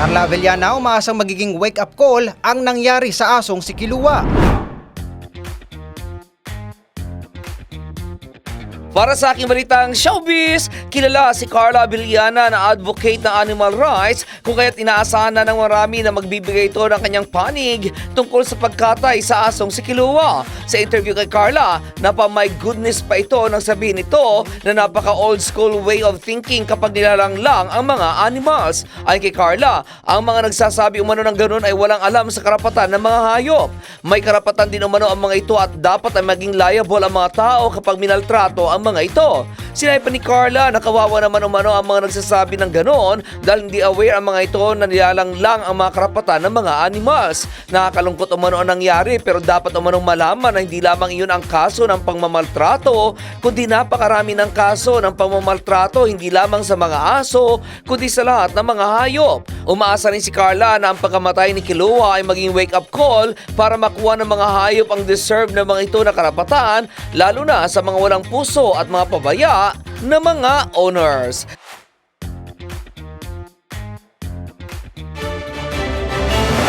Carla Avellana umaasang magiging wake-up call ang nangyari sa asong si Kilua. Para sa aking balitang showbiz, kilala si Carla Villana na advocate ng animal rights kung kaya't inaasahan na ng marami na magbibigay ito ng kanyang panig tungkol sa pagkatay sa asong si Kilua. Sa interview kay Carla, napa my goodness pa ito nang sabihin ito na napaka old school way of thinking kapag nilalang lang ang mga animals. Ayon kay Carla, ang mga nagsasabi umano ng ganun ay walang alam sa karapatan ng mga hayop. May karapatan din umano ang mga ito at dapat ay maging liable ang mga tao kapag minaltrato ang mga ito. Sinabi ni Carla na kawawa naman umano ang mga nagsasabi ng ganon dahil hindi aware ang mga ito na nilalang lang ang mga karapatan ng mga animals. Nakakalungkot umano ang nangyari pero dapat umano malaman na hindi lamang iyon ang kaso ng pangmamaltrato kundi napakarami ng kaso ng pangmamaltrato hindi lamang sa mga aso kundi sa lahat ng mga hayop. Umaasa rin si Carla na ang pagkamatay ni Kilua ay maging wake-up call para makuha ng mga hayop ang deserve ng mga ito na karapatan lalo na sa mga walang puso at mga pabaya na mga owners.